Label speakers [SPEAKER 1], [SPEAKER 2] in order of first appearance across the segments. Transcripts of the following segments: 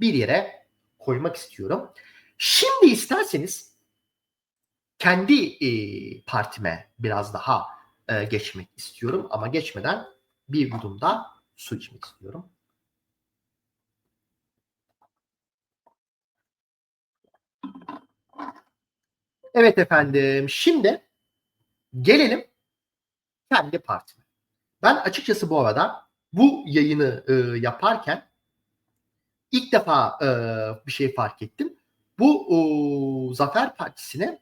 [SPEAKER 1] bir yere koymak istiyorum. Şimdi isterseniz kendi e, partime biraz daha e, geçmek istiyorum ama geçmeden bir yudum da su içmek istiyorum. Evet efendim. Şimdi gelelim kendi partime. Ben açıkçası bu arada bu yayını e, yaparken ilk defa e, bir şey fark ettim. Bu o, Zafer Partisi'ne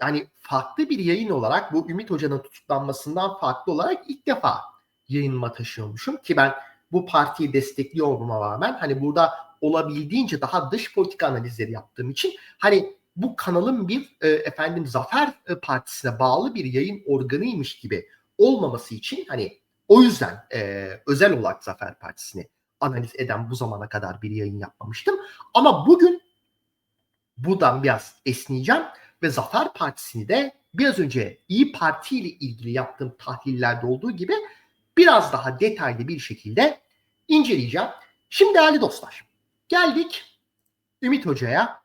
[SPEAKER 1] yani farklı bir yayın olarak bu Ümit Hoca'nın tutuklanmasından farklı olarak ilk defa yayınıma taşıyormuşum ki ben bu partiyi destekliyor olmama rağmen hani burada olabildiğince daha dış politika analizleri yaptığım için hani bu kanalın bir e, efendim Zafer e, Partisi'ne bağlı bir yayın organıymış gibi olmaması için hani o yüzden e, özel olarak Zafer Partisi'ni analiz eden bu zamana kadar bir yayın yapmamıştım. Ama bugün buradan biraz esneyeceğim ve Zafer Partisi'ni de biraz önce İyi Parti ile ilgili yaptığım tahlillerde olduğu gibi biraz daha detaylı bir şekilde inceleyeceğim. Şimdi değerli dostlar geldik Ümit Hoca'ya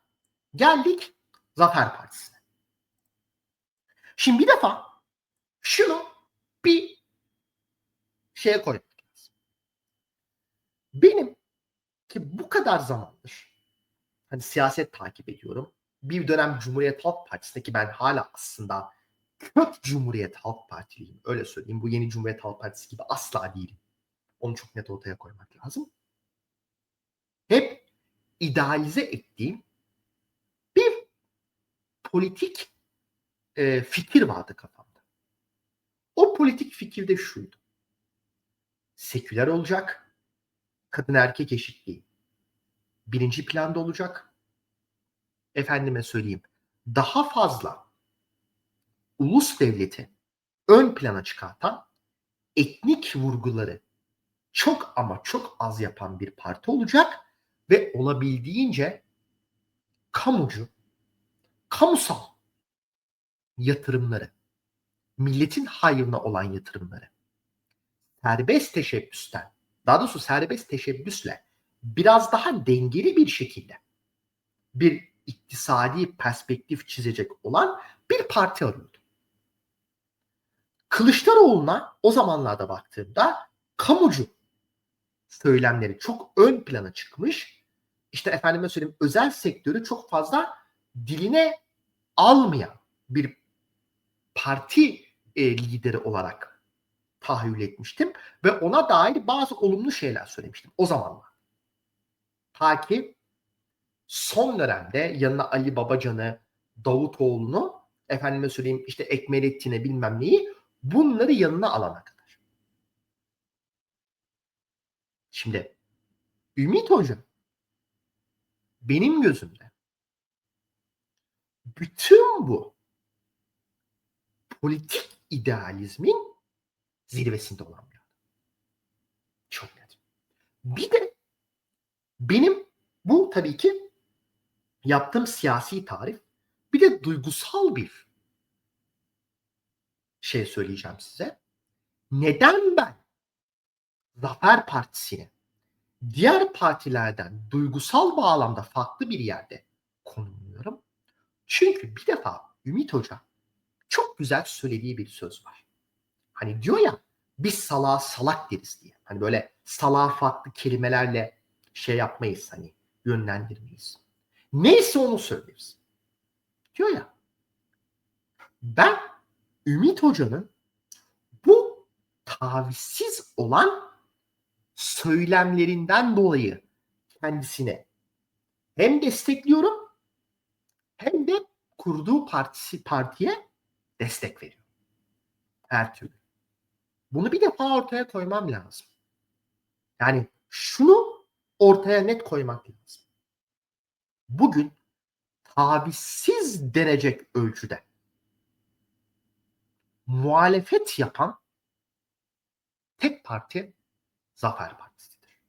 [SPEAKER 1] geldik Zafer Partisi'ne. Şimdi bir defa şunu bir şeye koymak lazım. Benim ki bu kadar zamandır hani siyaset takip ediyorum. Bir dönem Cumhuriyet Halk Partisi'nde ki ben hala aslında kök Cumhuriyet Halk Partiliyim. Öyle söyleyeyim. Bu yeni Cumhuriyet Halk Partisi gibi asla değilim. Onu çok net ortaya koymak lazım. Hep idealize ettiğim bir politik e, fikir vardı kafamda. O politik fikir de şuydu. Seküler olacak, kadın erkek eşitliği birinci planda olacak. Efendime söyleyeyim, daha fazla ulus devleti ön plana çıkartan etnik vurguları çok ama çok az yapan bir parti olacak ve olabildiğince kamucu, kamusal yatırımları, milletin hayrına olan yatırımları serbest teşebbüsten, daha doğrusu serbest teşebbüsle biraz daha dengeli bir şekilde bir iktisadi perspektif çizecek olan bir parti arıyordu. Kılıçdaroğlu'na o zamanlarda baktığımda kamucu söylemleri çok ön plana çıkmış. İşte efendime söyleyeyim özel sektörü çok fazla diline almayan bir parti e, lideri olarak tahayyül etmiştim ve ona dair bazı olumlu şeyler söylemiştim o zamanlar. Ta ki son dönemde yanına Ali Babacan'ı, Davutoğlu'nu efendime söyleyeyim işte Ekmelettin'e bilmem neyi bunları yanına alana kadar. Şimdi Ümit Hoca benim gözümde bütün bu politik idealizmin zirvesinde olan bir adam. Çok net. Bir de benim bu tabii ki yaptığım siyasi tarif bir de duygusal bir şey söyleyeceğim size. Neden ben Zafer Partisi'ni diğer partilerden duygusal bağlamda farklı bir yerde konumluyorum? Çünkü bir defa Ümit Hoca çok güzel söylediği bir söz var. Hani diyor ya biz salağa salak deriz diye. Hani böyle salağa farklı kelimelerle şey yapmayız hani yönlendirmeyiz. Neyse onu söyleriz. Diyor ya ben Ümit Hoca'nın bu tavizsiz olan söylemlerinden dolayı kendisine hem destekliyorum hem de kurduğu partisi partiye destek veriyor. Her türlü. Bunu bir defa ortaya koymam lazım. Yani şunu ortaya net koymak lazım. Bugün tavizsiz denecek ölçüde muhalefet yapan tek parti Zafer Partisi'dir.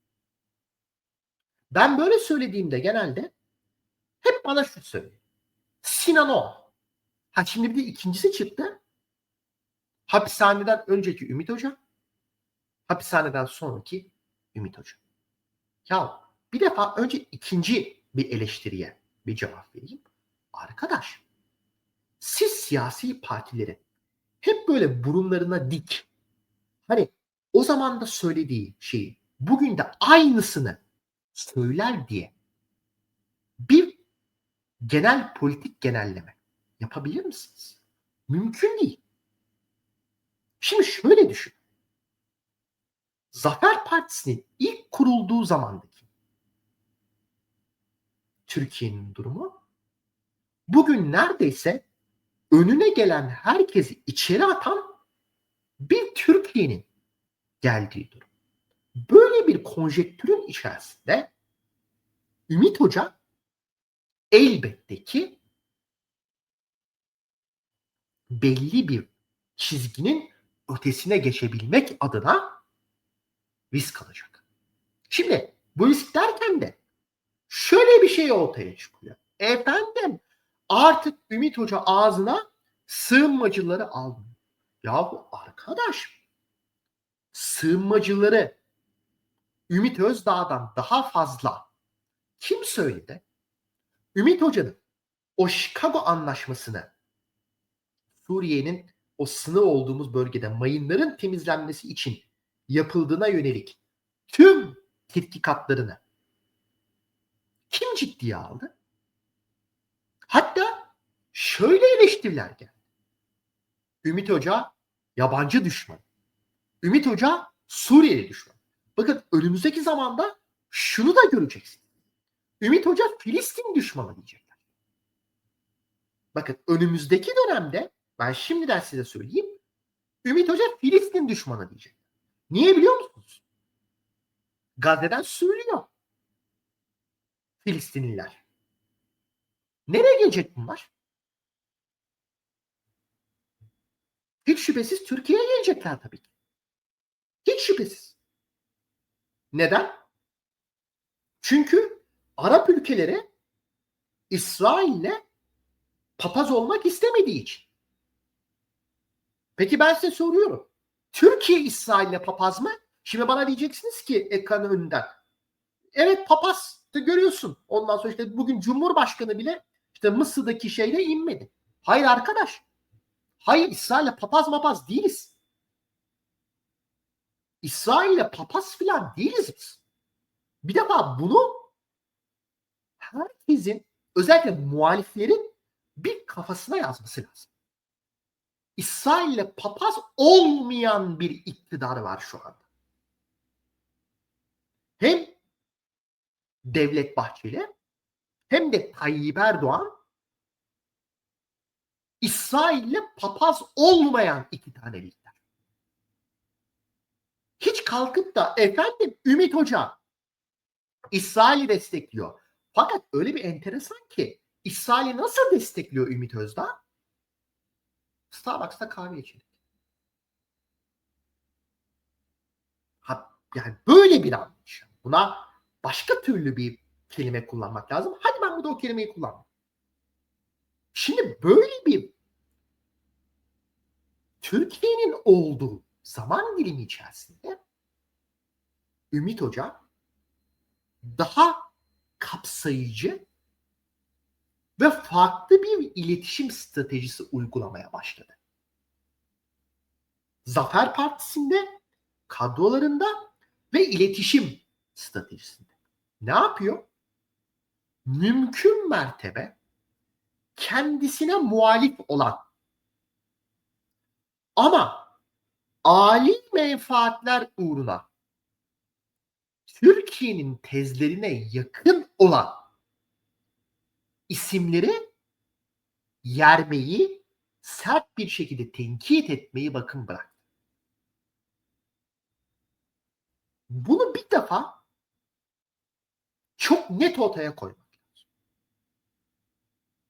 [SPEAKER 1] Ben böyle söylediğimde genelde hep bana şu söylüyor. Sinan o. Ha şimdi bir de ikincisi çıktı. Hapishaneden önceki Ümit Hoca, hapishaneden sonraki Ümit Hoca. Ya bir defa önce ikinci bir eleştiriye bir cevap vereyim. Arkadaş siz siyasi partilerin hep böyle burunlarına dik hani o zaman da söylediği şeyi bugün de aynısını söyler diye bir genel politik genelleme yapabilir misiniz? Mümkün değil. Şimdi şöyle düşün. Zafer Partisi'nin ilk kurulduğu zamandaki Türkiye'nin durumu bugün neredeyse önüne gelen herkesi içeri atan bir Türkiye'nin geldiği durum. Böyle bir konjektürün içerisinde Ümit Hoca elbette ki belli bir çizginin ötesine geçebilmek adına risk alacak. Şimdi bu risk derken de şöyle bir şey ortaya çıkıyor. Efendim artık Ümit Hoca ağzına sığınmacıları almıyor. Ya bu arkadaş sığınmacıları Ümit Özdağ'dan daha fazla kim söyledi? Ümit Hoca'nın o Chicago anlaşmasını Suriye'nin o sınır olduğumuz bölgede mayınların temizlenmesi için yapıldığına yönelik tüm tetkikatlarını kim ciddiye aldı? Hatta şöyle eleştiriler geldi. Ümit Hoca yabancı düşman. Ümit Hoca Suriyeli düşman. Bakın önümüzdeki zamanda şunu da göreceksin. Ümit Hoca Filistin düşmanı diyecekler. Bakın önümüzdeki dönemde ben şimdiden size söyleyeyim. Ümit Hoca Filistin düşmanı diyecek. Niye biliyor musunuz? Gazze'den sürülüyor. Filistinliler. Nereye gelecek bunlar? Hiç şüphesiz Türkiye'ye gelecekler tabii ki. Hiç şüphesiz. Neden? Çünkü Arap ülkeleri İsrail'le papaz olmak istemediği için. Peki ben size soruyorum. Türkiye İsrail'le papaz mı? Şimdi bana diyeceksiniz ki ekranın önünden. Evet papaz. İşte görüyorsun. Ondan sonra işte bugün Cumhurbaşkanı bile işte Mısır'daki şeyle inmedi. Hayır arkadaş. Hayır İsrail'le papaz mapaz değiliz. İsrail'le papaz filan değiliz biz. Bir defa bunu herkesin özellikle muhaliflerin bir kafasına yazması lazım. İsrail'le papaz olmayan bir iktidar var şu anda. Hem Devlet Bahçeli hem de Tayyip Erdoğan İsrail'le papaz olmayan iki tane lider. Hiç kalkıp da efendim Ümit Hoca İsrail'i destekliyor. Fakat öyle bir enteresan ki İsrail'i nasıl destekliyor Ümit Özdağ? Starbucks'ta kahve içelim. Ha, yani böyle bir anlayış. Buna başka türlü bir kelime kullanmak lazım. Hadi ben burada o kelimeyi kullanmam. Şimdi böyle bir Türkiye'nin olduğu zaman dilimi içerisinde Ümit Hoca daha kapsayıcı ve farklı bir iletişim stratejisi uygulamaya başladı. Zafer Partisi'nde, kadrolarında ve iletişim stratejisinde. Ne yapıyor? Mümkün mertebe kendisine muhalif olan ama ali menfaatler uğruna Türkiye'nin tezlerine yakın olan isimleri yermeyi, sert bir şekilde tenkit etmeyi bakın bırak. Bunu bir defa çok net ortaya koymak.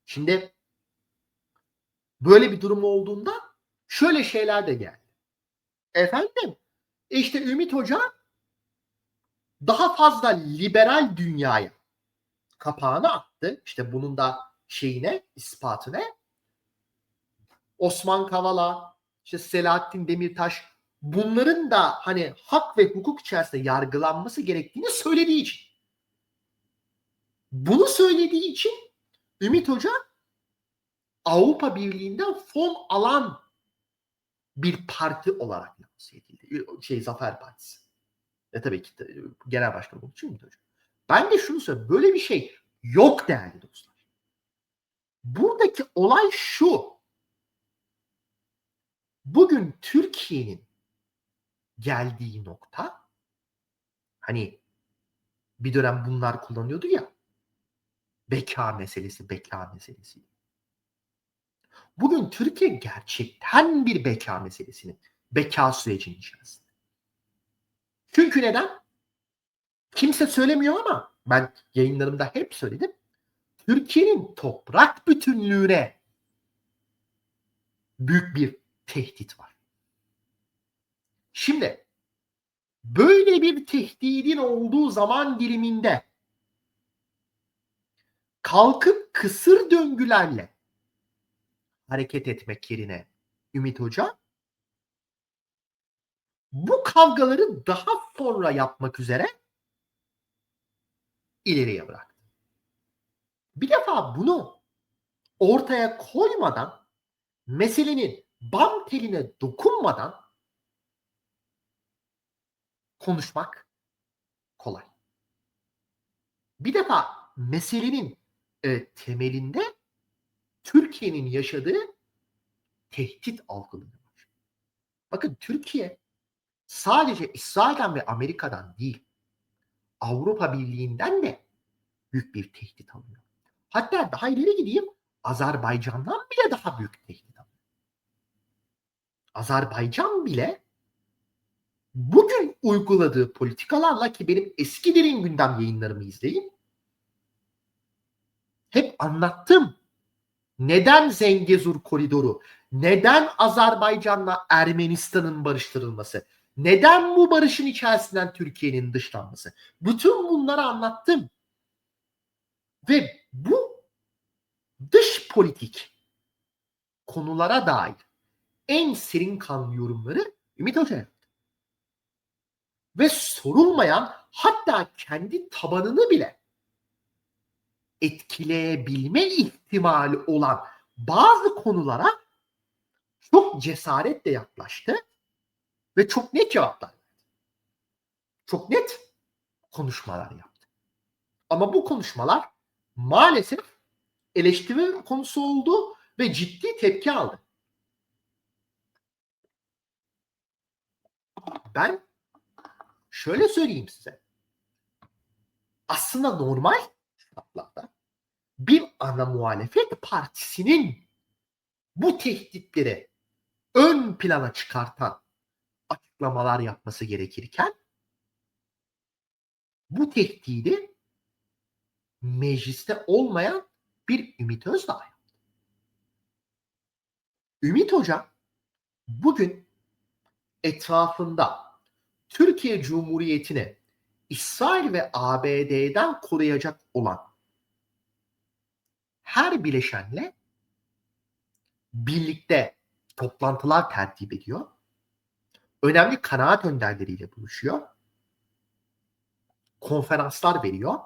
[SPEAKER 1] Şimdi böyle bir durum olduğunda şöyle şeyler de geldi. Efendim işte Ümit Hoca daha fazla liberal dünyaya kapağını attı. İşte bunun da şeyine, ispatı ne? Osman Kavala, işte Selahattin Demirtaş bunların da hani hak ve hukuk içerisinde yargılanması gerektiğini söylediği için. Bunu söylediği için Ümit Hoca Avrupa Birliği'nden fon alan bir parti olarak lanse edildi. Şey Zafer Partisi. E tabii ki de, genel başkan olduğu için Ümit Hoca. Ben de şunu söyleyeyim. Böyle bir şey yok değerli dostlar. Buradaki olay şu. Bugün Türkiye'nin geldiği nokta hani bir dönem bunlar kullanıyordu ya beka meselesi, beka meselesi. Bugün Türkiye gerçekten bir beka meselesinin beka sürecinin içerisinde. Çünkü neden? Kimse söylemiyor ama ben yayınlarımda hep söyledim. Türkiye'nin toprak bütünlüğüne büyük bir tehdit var. Şimdi böyle bir tehdidin olduğu zaman diliminde kalkıp kısır döngülerle hareket etmek yerine Ümit Hoca bu kavgaları daha sonra yapmak üzere ileriye bıraktı. Bir defa bunu ortaya koymadan meselenin bam teline dokunmadan konuşmak kolay. Bir defa meselenin e, temelinde Türkiye'nin yaşadığı tehdit algılanıyor. Bakın Türkiye sadece İsrail'den ve Amerika'dan değil Avrupa Birliği'nden de büyük bir tehdit alıyor. Hatta daha ileri gideyim Azerbaycan'dan bile daha büyük tehdit alıyor. Azerbaycan bile bugün uyguladığı politikalarla ki benim eski derin gündem yayınlarımı izleyin. Hep anlattım. Neden Zengezur koridoru? Neden Azerbaycan'la Ermenistan'ın barıştırılması? Neden bu barışın içerisinden Türkiye'nin dışlanması? Bütün bunları anlattım. Ve bu dış politik konulara dair en serin kan yorumları Ümit Hoca. Ve sorulmayan hatta kendi tabanını bile etkileyebilme ihtimali olan bazı konulara çok cesaretle yaklaştı ve çok net cevaplar verdi. Çok net konuşmalar yaptı. Ama bu konuşmalar maalesef eleştiri konusu oldu ve ciddi tepki aldı. Ben şöyle söyleyeyim size. Aslında normal şartlarda bir ana muhalefet partisinin bu tehditleri ön plana çıkartan açıklamalar yapması gerekirken bu tehdidi mecliste olmayan bir Ümit Özdağ yaptı. Ümit Hoca bugün etrafında Türkiye Cumhuriyeti'ni İsrail ve ABD'den koruyacak olan her bileşenle birlikte toplantılar tertip ediyor. Önemli kanaat önderleriyle buluşuyor. Konferanslar veriyor.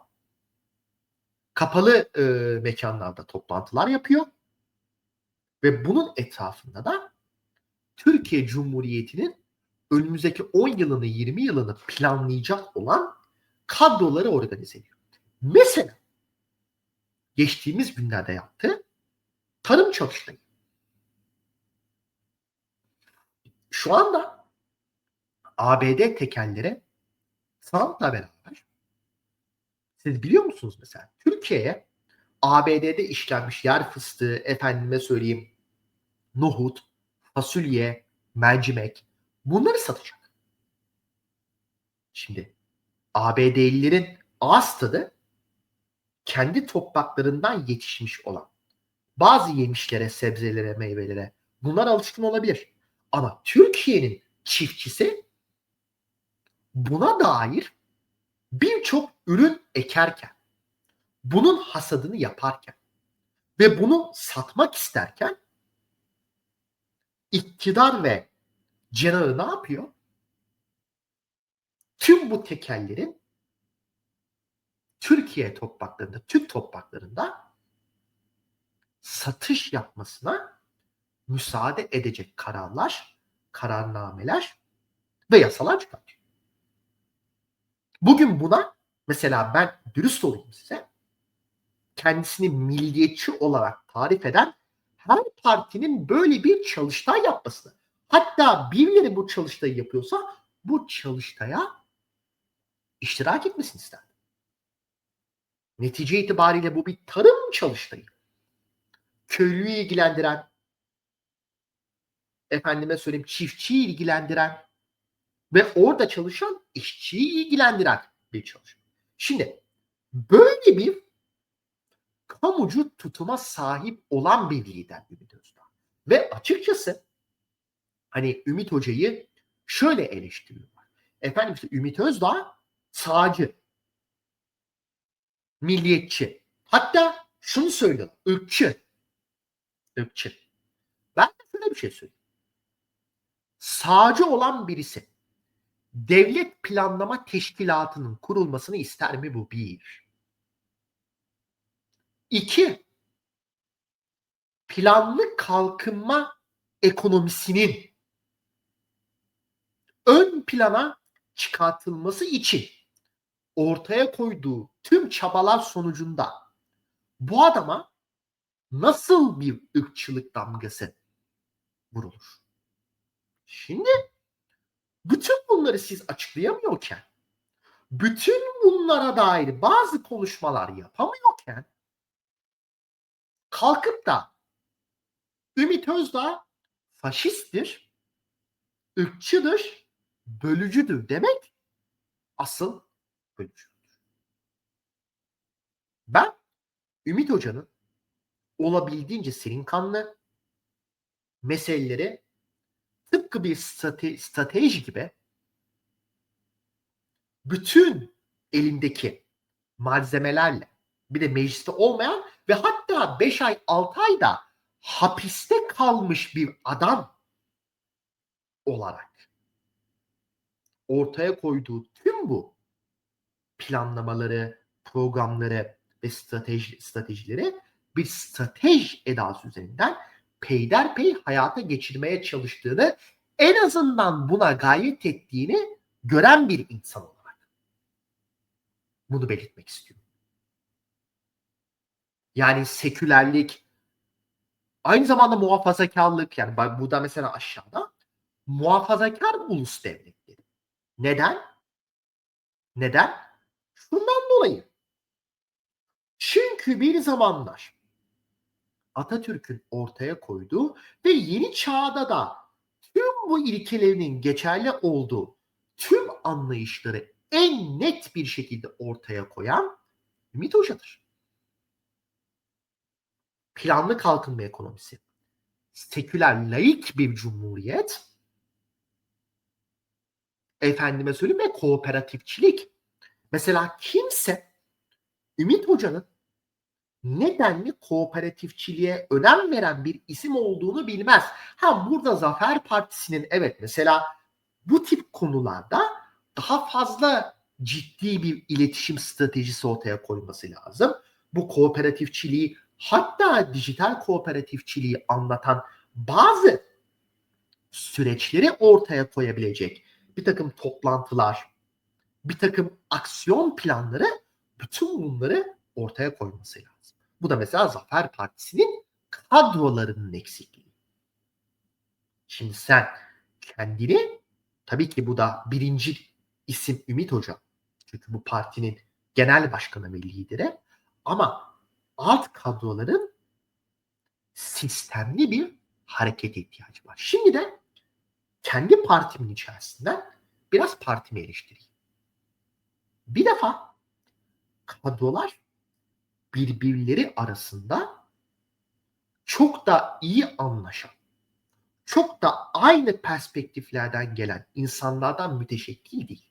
[SPEAKER 1] Kapalı e, mekanlarda toplantılar yapıyor. Ve bunun etrafında da Türkiye Cumhuriyeti'nin önümüzdeki 10 yılını 20 yılını planlayacak olan kadroları organize ediyor. Mesela geçtiğimiz günlerde yaptı tarım çalıştayı. Şu anda ABD tekerlere Trump'la beraber siz biliyor musunuz mesela Türkiye'ye ABD'de işlenmiş yer fıstığı efendime söyleyeyim nohut, fasulye, mercimek bunları satacak. Şimdi ABD'lilerin ağız tadı kendi topraklarından yetişmiş olan bazı yemişlere, sebzelere, meyvelere bunlar alışkın olabilir. Ama Türkiye'nin çiftçisi buna dair birçok ürün ekerken, bunun hasadını yaparken ve bunu satmak isterken iktidar ve cenahı ne yapıyor? Tüm bu tekellerin Türkiye topraklarında, Türk topraklarında satış yapmasına müsaade edecek kararlar, kararnameler ve yasalar çıkartıyor. Bugün buna mesela ben dürüst olayım size kendisini milliyetçi olarak tarif eden her partinin böyle bir çalıştay yapmasını hatta birileri bu çalıştayı yapıyorsa bu çalıştaya iştirak etmesini ister. Netice itibariyle bu bir tarım çalıştayı. Köylüyü ilgilendiren, efendime söyleyeyim çiftçiyi ilgilendiren ve orada çalışan işçiyi ilgilendiren bir çalışma. Şimdi böyle bir kamucu tutuma sahip olan bir lider Ümit Özdağ. Ve açıkçası hani Ümit Hoca'yı şöyle eleştiriyorlar. Efendim işte Ümit Özdağ sağcı, milliyetçi. Hatta şunu söylüyor, ırkçı. Irkçı. Ben de şöyle bir şey söyleyeyim. Sağcı olan birisi devlet planlama teşkilatının kurulmasını ister mi bu bir? İki, planlı kalkınma ekonomisinin ön plana çıkartılması için ortaya koyduğu tüm çabalar sonucunda bu adama nasıl bir ırkçılık damgası vurulur? Şimdi bütün bunları siz açıklayamıyorken, bütün bunlara dair bazı konuşmalar yapamıyorken kalkıp da Ümit Özdağ faşisttir, ırkçıdır, bölücüdür demek asıl bölücüdür. Ben Ümit Hoca'nın olabildiğince serin kanlı meseleleri tıpkı bir strate strateji gibi bütün elindeki malzemelerle bir de mecliste olmayan ve hatta 5 ay 6 ayda hapiste kalmış bir adam olarak ortaya koyduğu tüm bu planlamaları, programları ve strateji, stratejileri bir strateji edası üzerinden peyderpey hayata geçirmeye çalıştığını en azından buna gayret ettiğini gören bir insan olarak bunu belirtmek istiyorum. Yani sekülerlik aynı zamanda muhafazakarlık yani burada mesela aşağıda muhafazakar ulus devletleri. Neden? Neden? Şundan dolayı. Çünkü bir zamanlar Atatürk'ün ortaya koyduğu ve yeni çağda da tüm bu ilkelerinin geçerli olduğu tüm anlayışları en net bir şekilde ortaya koyan Ümit Hoca'dır. Planlı kalkınma ekonomisi, seküler laik bir cumhuriyet, efendime söyleyeyim ve kooperatifçilik. Mesela kimse Ümit Hoca'nın nedenli kooperatifçiliğe önem veren bir isim olduğunu bilmez. Ha burada Zafer Partisi'nin evet mesela bu tip konularda daha fazla ciddi bir iletişim stratejisi ortaya koyması lazım. Bu kooperatifçiliği hatta dijital kooperatifçiliği anlatan bazı süreçleri ortaya koyabilecek bir takım toplantılar, bir takım aksiyon planları bütün bunları ortaya koyması lazım. Bu da mesela Zafer Partisi'nin kadrolarının eksikliği. Şimdi sen kendini tabii ki bu da birinci isim Ümit Hoca. Çünkü bu partinin genel başkanı ve lideri. Ama alt kadroların sistemli bir hareket ihtiyacı var. Şimdi de kendi partimin içerisinden biraz partimi eleştireyim. Bir defa kadrolar birbirleri arasında çok da iyi anlaşan, çok da aynı perspektiflerden gelen insanlardan müteşekkil değil.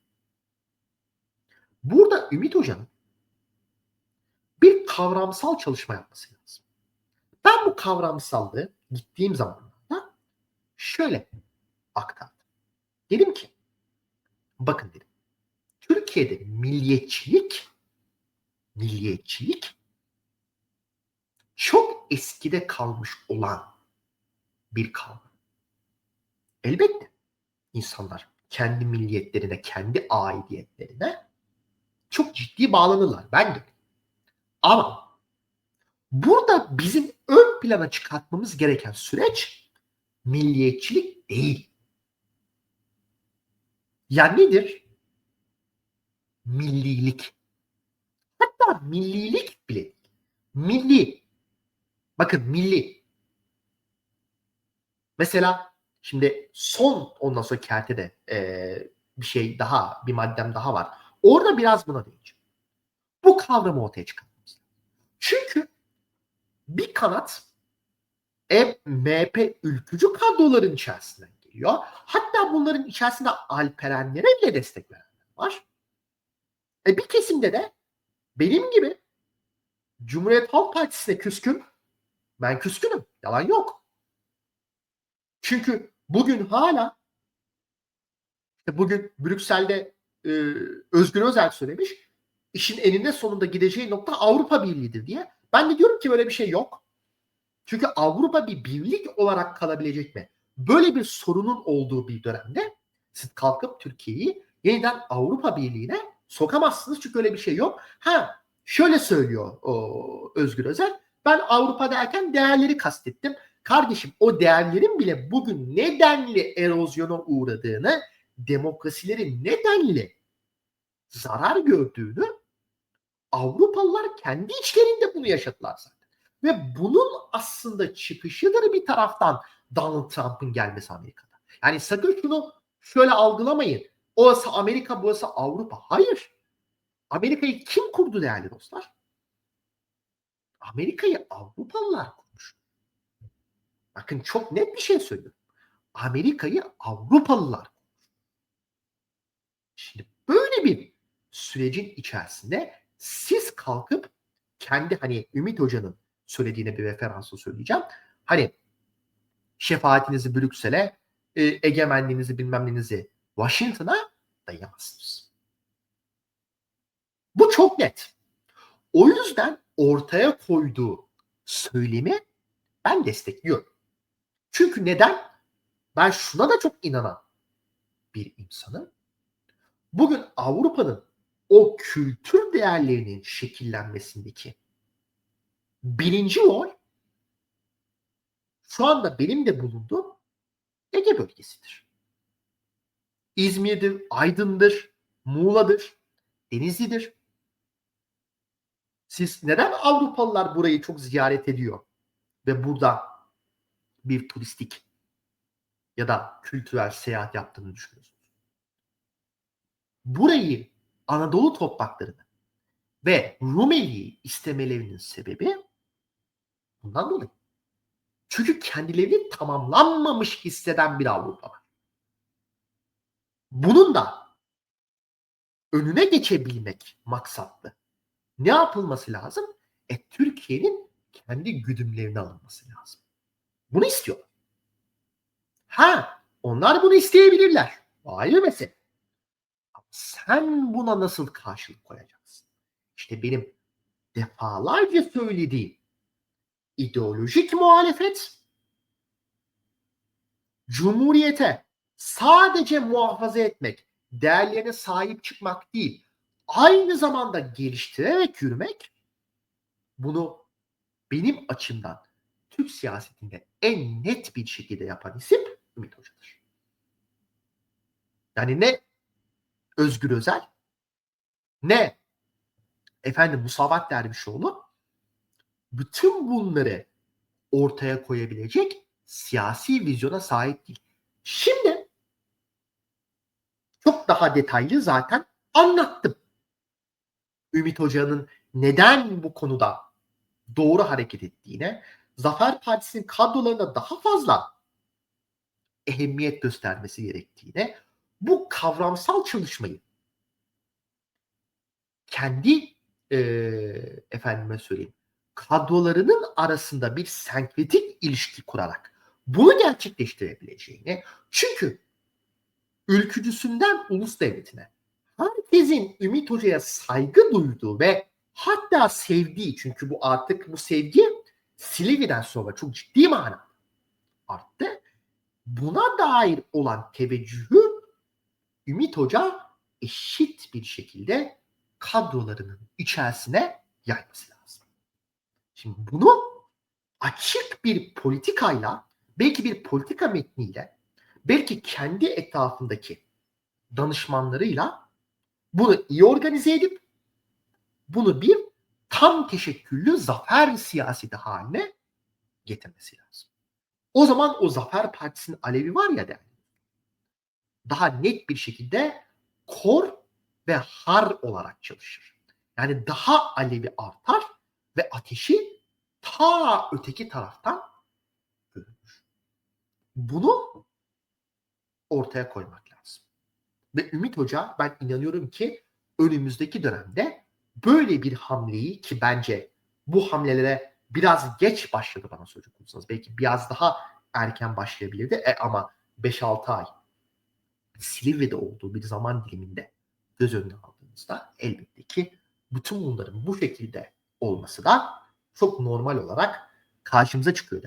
[SPEAKER 1] Burada Ümit Hoca'nın bir kavramsal çalışma yapması lazım. Ben bu kavramsallığı gittiğim zamanlarda şöyle aktardım. Dedim ki bakın dedim Türkiye'de milliyetçilik milliyetçilik çok eskide kalmış olan bir kavram. Elbette insanlar kendi milliyetlerine, kendi aidiyetlerine çok ciddi bağlanırlar. Ben de. Ama burada bizim ön plana çıkartmamız gereken süreç milliyetçilik değil. Ya nedir? Millilik. Hatta millilik bile. Milli. Bakın milli. Mesela şimdi son ondan sonra kertede e, bir şey daha, bir maddem daha var. Orada biraz buna değineceğim. Bu kavramı ortaya çıkarmamız. Çünkü bir kanat e, MHP ülkücü kadroların içerisinden geliyor. Hatta bunların içerisinde Alperenlere bile destek verenler var. E bir kesimde de benim gibi Cumhuriyet Halk Partisi'ne küskün. Ben küskünüm. Yalan yok. Çünkü bugün hala bugün Brüksel'de e, Özgür Özel söylemiş işin eninde sonunda gideceği nokta Avrupa Birliği'dir diye. Ben de diyorum ki böyle bir şey yok. Çünkü Avrupa bir birlik olarak kalabilecek mi? Böyle bir sorunun olduğu bir dönemde siz kalkıp Türkiye'yi yeniden Avrupa Birliği'ne sokamazsınız çünkü öyle bir şey yok. Ha şöyle söylüyor o Özgür Özel. Ben Avrupa derken değerleri kastettim. Kardeşim o değerlerin bile bugün nedenli erozyona uğradığını, demokrasilerin nedenli zarar gördüğünü Avrupalılar kendi içlerinde bunu yaşadılar zaten. Ve bunun aslında çıkışıdır bir taraftan Donald Trump'ın gelmesi Amerika'da. Yani sakın şunu şöyle algılamayın. Orası Amerika, burası Avrupa. Hayır. Amerika'yı kim kurdu değerli dostlar? Amerika'yı Avrupalılar kurmuş. Bakın çok net bir şey söylüyorum. Amerika'yı Avrupalılar kurmuş. Şimdi böyle bir sürecin içerisinde siz kalkıp kendi hani Ümit Hoca'nın söylediğine bir referansı söyleyeceğim. Hani şefaatinizi Brüksel'e, e, egemenliğinizi bilmem nenizi Washington'a dayayamazsınız. Bu çok net. O yüzden ortaya koyduğu söylemi ben destekliyorum. Çünkü neden? Ben şuna da çok inanan bir insanım. Bugün Avrupa'nın o kültür değerlerinin şekillenmesindeki birinci rol şu anda benim de bulunduğum Ege bölgesidir. İzmir'dir, Aydın'dır, Muğla'dır, Denizli'dir. Siz neden Avrupalılar burayı çok ziyaret ediyor ve burada bir turistik ya da kültürel seyahat yaptığını düşünüyorsunuz? Burayı Anadolu topraklarını ve Rumeli'yi istemelerinin sebebi bundan dolayı. Çünkü kendilerini tamamlanmamış hisseden bir Avrupa var. Bunun da önüne geçebilmek maksatlı. Ne yapılması lazım? E Türkiye'nin kendi güdümlerini alınması lazım. Bunu istiyorlar. Ha, onlar bunu isteyebilirler. Ayrı mesele. Sen buna nasıl karşılık koyacaksın? İşte benim defalarca söylediğim ideolojik muhalefet Cumhuriyete sadece muhafaza etmek, değerlerine sahip çıkmak değil, aynı zamanda geliştirerek yürümek bunu benim açımdan Türk siyasetinde en net bir şekilde yapan isim Ümit Hoca'dır. Yani ne Özgür Özel ne efendim Musavat Dervişoğlu bütün bunları ortaya koyabilecek siyasi vizyona sahip değil. Şimdi çok daha detaylı zaten anlattım. Ümit Hoca'nın neden bu konuda doğru hareket ettiğine, Zafer Partisi'nin kadrolarına daha fazla ehemmiyet göstermesi gerektiğine, bu kavramsal çalışmayı kendi e, efendime söyleyeyim kadrolarının arasında bir senkretik ilişki kurarak bunu gerçekleştirebileceğini çünkü ülkücüsünden ulus devletine herkesin Ümit Hoca'ya saygı duyduğu ve hatta sevdiği çünkü bu artık bu sevgi Silivri'den sonra çok ciddi mana arttı. Buna dair olan teveccühü Ümit Hoca eşit bir şekilde kadrolarının içerisine yayması lazım. Şimdi bunu açık bir politikayla, belki bir politika metniyle, belki kendi etrafındaki danışmanlarıyla bunu iyi organize edip bunu bir tam teşekküllü zafer siyaseti haline getirmesi lazım. O zaman o Zafer Partisi'nin alevi var ya der. Daha net bir şekilde kor ve har olarak çalışır. Yani daha alevi artar ve ateşi ta öteki taraftan görünür. Bunu ortaya koymak lazım. Ve Ümit Hoca ben inanıyorum ki önümüzdeki dönemde böyle bir hamleyi ki bence bu hamlelere biraz geç başladı bana soracak olursanız. Belki biraz daha erken başlayabilirdi e, ama 5-6 ay Silivri'de olduğu bir zaman diliminde göz önüne aldığımızda elbette ki bütün bunların bu şekilde olması da çok normal olarak karşımıza çıkıyor.